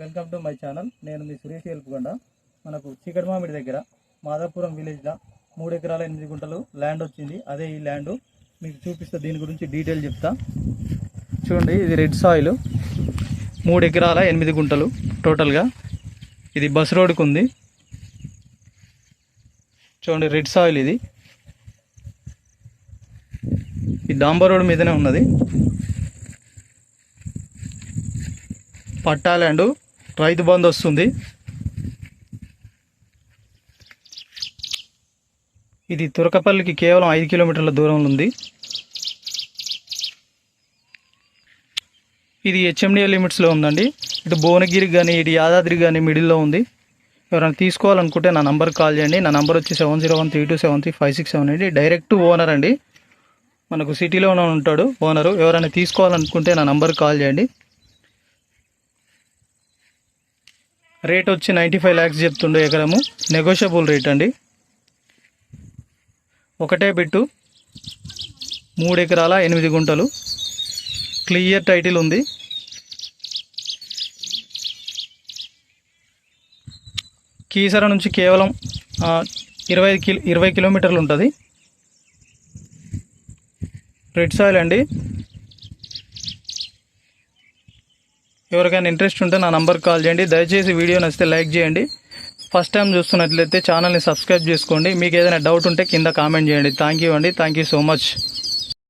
Welcome to my channel. నేను మీ సురేష్ ఎల్పుగొండ. మనకు చీకటి మామిడి దగ్గర మాదాపురం విలేజ్లో మూడు ఎకరాల ఎనిమిది గుంటలు ల్యాండ్ వచ్చింది. అదే ఈ ల్యాండ్ మీకు చూపిస్తా దీని గురించి డీటెయిల్ చెప్తా. చూడండి ఇది రెడ్ సాయిల్. మూడు ఎకరాల ఎనిమిది గుంటలు టోటల్గా ఇది బస్ రోడ్కు ఉంది. చూడండి రెడ్ సాయిల్ ఇది. ఈ డాంబర్ రోడ్ మీదనే ఉన్నది. పట్టా ల్యాండ్. రైతు బంధు వస్తుంది. ఇది తురకపల్లికి కేవలం ఐదు కిలోమీటర్ల దూరంలో ఉంది. ఇది హెచ్ఎండిఏ లిమిట్స్లో ఉందండి. ఇటు భువనగిరి కానీ ఇటు యాదాద్రి కానీ మిడిల్లో ఉంది. ఎవరైనా తీసుకోవాలనుకుంటే నా నంబర్కి కాల్ చేయండి. నా నంబర్ వచ్చి seven zero one three two seven three five six seven అండి డైరెక్ట్ ఓనర్ అండి. మనకు సిటీలోనే ఉంటాడు ఓనరు. ఎవరైనా తీసుకోవాలనుకుంటే నా నంబర్కి కాల్ చేయండి. రేట్ వచ్చి నైంటీ ఫైవ్ ల్యాక్స్ చెప్తుండే ఎకరము. నెగోషియబుల్ రేట్ అండి. ఒకటే బిట్టు. మూడు ఎకరాల ఎనిమిది గుంటలు. క్లియర్ టైటిల్ ఉంది. కీసర నుంచి కేవలం ఇరవై కిలో ఇరవై కిలోమీటర్లు ఉంటుంది. రెడ్ సాయిల్ అండి. ఎవరికైనా ఇంట్రెస్ట్ ఉంటే నా నంబర్కి కాల్ చేయండి. దయచేసి వీడియో నచ్చితే లైక్ చేయండి. ఫస్ట్ టైం చూస్తున్నట్లయితే ఛానల్ని సబ్స్క్రైబ్ చేసుకోండి. మీకు ఏదైనా డౌట్ ఉంటే కింద కామెంట్ చేయండి. థ్యాంక్ యూ అండి. Thank you so much